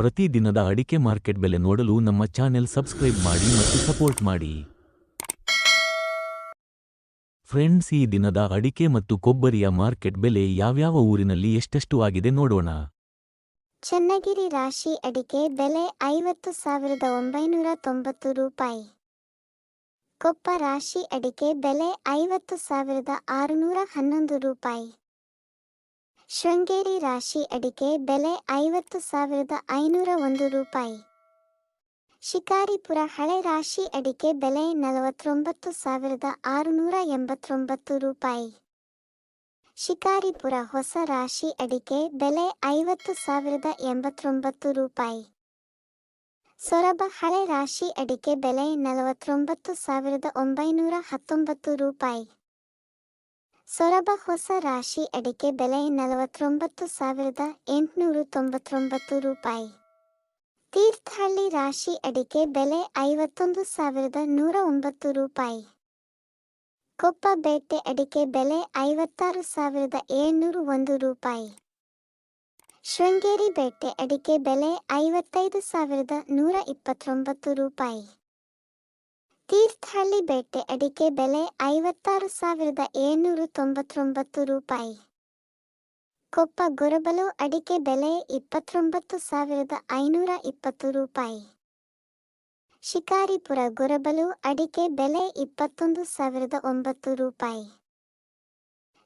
ಪ್ರತಿ ದಿನದ ಅಡಿಕೆ ಮಾರ್ಕೆಟ್ ಬೆಲೆ ನೋಡಲು ನಮ್ಮ ಚಾನೆಲ್ ಸಬ್ಸ್ಕ್ರೈಬ್ ಮಾಡಿ ಮತ್ತು ಸಪೋರ್ಟ್ ಮಾಡಿ. ಫ್ರೆಂಡ್ಸ್, ಈ ದಿನದ ಅಡಿಕೆ ಮತ್ತು ಕೊಬ್ಬರಿಯ ಮಾರ್ಕೆಟ್ ಬೆಲೆ ಯಾವ್ಯಾವ ಊರಿನಲ್ಲಿ ಎಷ್ಟೆಷ್ಟು ಆಗಿದೆ ನೋಡೋಣ. ಚನ್ನಗಿರಿ ರಾಶಿ ಅಡಿಕೆ ಬೆಲೆ ಐವತ್ತು ಸಾವಿರದ ಒಂಬೈನೂರ ತೊಂಬತ್ತು ರೂಪಾಯಿ. ಕೊಪ್ಪ ರಾಶಿ ಅಡಿಕೆ ಬೆಲೆ ಐವತ್ತು ಸಾವಿರದ ಆರುನೂರ ಹನ್ನೊಂದು ರೂಪಾಯಿ. ಶೃಂಗೇರಿ ರಾಶಿ ಅಡಿಕೆ ಬೆಲೆ ಐವತ್ತು ಸಾವಿರದ ಐನೂರ ಒಂದು ರೂಪಾಯಿ. ಶಿಕಾರಿಪುರ ಹಳೆ ರಾಶಿ ಅಡಿಕೆ ಬೆಲೆ ನಲವತ್ತೊಂಬತ್ತು ಸಾವಿರದ ಆರುನೂರ ಎಂಬತ್ತೊಂಬತ್ತು ರೂಪಾಯಿ. ಶಿಕಾರಿಪುರ ಹೊಸ ರಾಶಿ ಅಡಿಕೆ ಬೆಲೆ ಐವತ್ತು ಸಾವಿರದ ಎಂಬತ್ತೊಂಬತ್ತು ರೂಪಾಯಿ. ಸೊರಬ ಹಳೆ ರಾಶಿ ಅಡಿಕೆ ಬೆಲೆ ನಲವತ್ತೊಂಬತ್ತು ಸಾವಿರದ ಒಂಬೈನೂರ ಹತ್ತೊಂಬತ್ತು ರೂಪಾಯಿ. ಸೊರಬ ಹೊಸ ರಾಶಿ ಅಡಿಕೆ ಬೆಲೆ ನಲವತ್ತೊಂಬತ್ತು ಸಾವಿರದ ಎಂಟುನೂರ ತೊಂಬತ್ತೊಂಬತ್ತು ರೂಪಾಯಿ. ತೀರ್ಥಹಳ್ಳಿ ರಾಶಿ ಅಡಿಕೆ ಬೆಲೆ ಐವತ್ತೊಂದು ಸಾವಿರದ ನೂರ ಒಂಬತ್ತು ರೂಪಾಯಿ. ಕೊಪ್ಪ ಬೇಟೆ ಅಡಿಕೆ ಬೆಲೆ ಐವತ್ತಾರು ಸಾವಿರದ ಏಳ್ನೂರು ಒಂದು ರೂಪಾಯಿ. ಶೃಂಗೇರಿ ಬೇಟೆ ಅಡಿಕೆ ಬೆಲೆ ಐವತ್ತೈದು ಸಾವಿರದ ನೂರ ಇಪ್ಪತ್ತೊಂಬತ್ತು ರೂಪಾಯಿ. ತೀರ್ಥಹಳ್ಳಿ ಬೇಟೆ ಅಡಿಕೆ ಬೆಲೆ ಐವತ್ತಾರು ಸಾವಿರದ ಏಳ್ನೂರ ತೊಂಬತ್ತೊಂಬತ್ತು ರೂಪಾಯಿ. ಕೊಪ್ಪ ಗೊರಬಲು ಅಡಿಕೆ ಬೆಲೆ ಇಪ್ಪತ್ತೊಂಬತ್ತು ಸಾವಿರದ ಐನೂರ ಇಪ್ಪತ್ತು ರೂಪಾಯಿ. ಶಿಕಾರಿಪುರ ಗೊರಬಲು ಅಡಿಕೆ ಬೆಲೆ ಇಪ್ಪತ್ತೊಂದು ಸಾವಿರದ ಒಂಬತ್ತು ರೂಪಾಯಿ.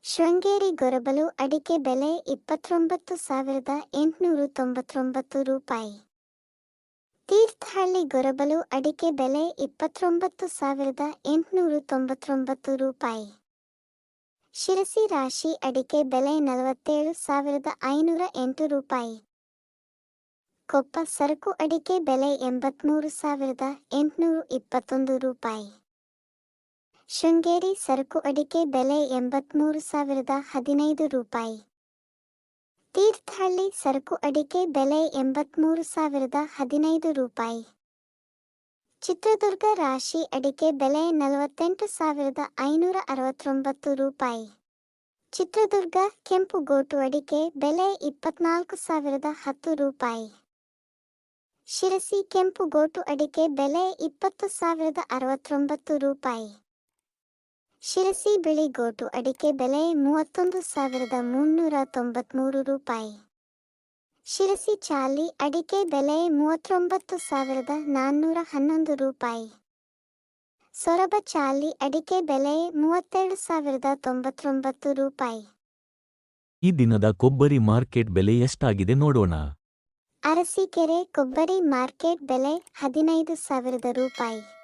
ಶೃಂಗೇರಿ ಗೊರಬಲು ಅಡಿಕೆ ಬೆಲೆ ಇಪ್ಪತ್ತೊಂಬತ್ತು ಸಾವಿರದ ಎಂಟುನೂರ ತೊಂಬತ್ತೊಂಬತ್ತು ರೂಪಾಯಿ. ತೀರ್ಥಹಳ್ಳಿ ಗೊರಬಲು ಅಡಿಕೆ ಬೆಲೆ ಇಪ್ಪತ್ತೊಂಬತ್ತು ಸಾವಿರದ ಎಂಟುನೂರ ತೊಂಬತ್ತೊಂಬತ್ತು ರೂಪಾಯಿ. ಶಿರಸಿ ರಾಶಿ ಅಡಿಕೆ ಬೆಲೆ ನಲವತ್ತೇಳು ಸಾವಿರದ ಐನೂರ ಎಂಟು ರೂಪಾಯಿ. ಕೊಪ್ಪ ಸರಕು ಅಡಿಕೆ ಬೆಲೆ ಎಂಬತ್ಮೂರು ಸಾವಿರದ ಎಂಟುನೂರ ಇಪ್ಪತ್ತೊಂದು ರೂಪಾಯಿ. ಶೃಂಗೇರಿ ಸರಕು ಅಡಿಕೆ ಬೆಲೆ ಎಂಬತ್ಮೂರು ಸಾವಿರದ ಹದಿನೈದು ರೂಪಾಯಿ. ತೀರ್ಥಹಳ್ಳಿ ಸರಕು ಅಡಿಕೆ ಬೆಲೆ ಎಂಬತ್ಮೂರು ಸಾವಿರದ ಹದಿನೈದು ರೂಪಾಯಿ. ಚಿತ್ರದುರ್ಗ ರಾಶಿ ಅಡಿಕೆ ಬೆಲೆ ನಲವತ್ತೆಂಟು ಸಾವಿರದ ಐನೂರ ಅರವತ್ತೊಂಬತ್ತು ರೂಪಾಯಿ. ಚಿತ್ರದುರ್ಗ ಕೆಂಪು ಗೋಟು ಅಡಿಕೆ ಬೆಲೆ ಇಪ್ಪತ್ನಾಲ್ಕು ಸಾವಿರದ ಹತ್ತು ರೂಪಾಯಿ. ಶಿರಸಿ ಕೆಂಪು ಗೋಟು ಅಡಿಕೆ ಬೆಲೆ ಇಪ್ಪತ್ತು ಸಾವಿರದ ಅರವತ್ತೊಂಬತ್ತು ರೂಪಾಯಿ. ಶಿರಸಿ ಬಿಳಿ ಗೋಟು ಅಡಿಕೆ ಬೆಲೆ ಮೂವತ್ತೊಂದು ಸಾವಿರದ ಮುನ್ನೂರ ತೊಂಬತ್ಮೂರು ರೂಪಾಯಿ. ಶಿರಸಿ ಚಾಲಿ ಅಡಿಕೆ ಬೆಲೆ ಮೂವತ್ತೊಂಬತ್ತು ಸಾವಿರದ ನಾನ್ನೂರ ಹನ್ನೊಂದು ರೂಪಾಯಿ. ಸೊರಬ ಚಾಲಿ ಅಡಿಕೆ ಬೆಲೆ ಮೂವತ್ತೆರಡು ಸಾವಿರದ ತೊಂಬತ್ತೊಂಬತ್ತು ರೂಪಾಯಿ. ಈ ದಿನದ ಕೊಬ್ಬರಿ ಮಾರ್ಕೆಟ್ ಬೆಲೆ ಎಷ್ಟಾಗಿದೆ ನೋಡೋಣ. ಅರಸೀಕೆರೆ ಕೊಬ್ಬರಿ ಮಾರ್ಕೆಟ್ ಬೆಲೆ ಹದಿನೈದು ಸಾವಿರದ ರೂಪಾಯಿ.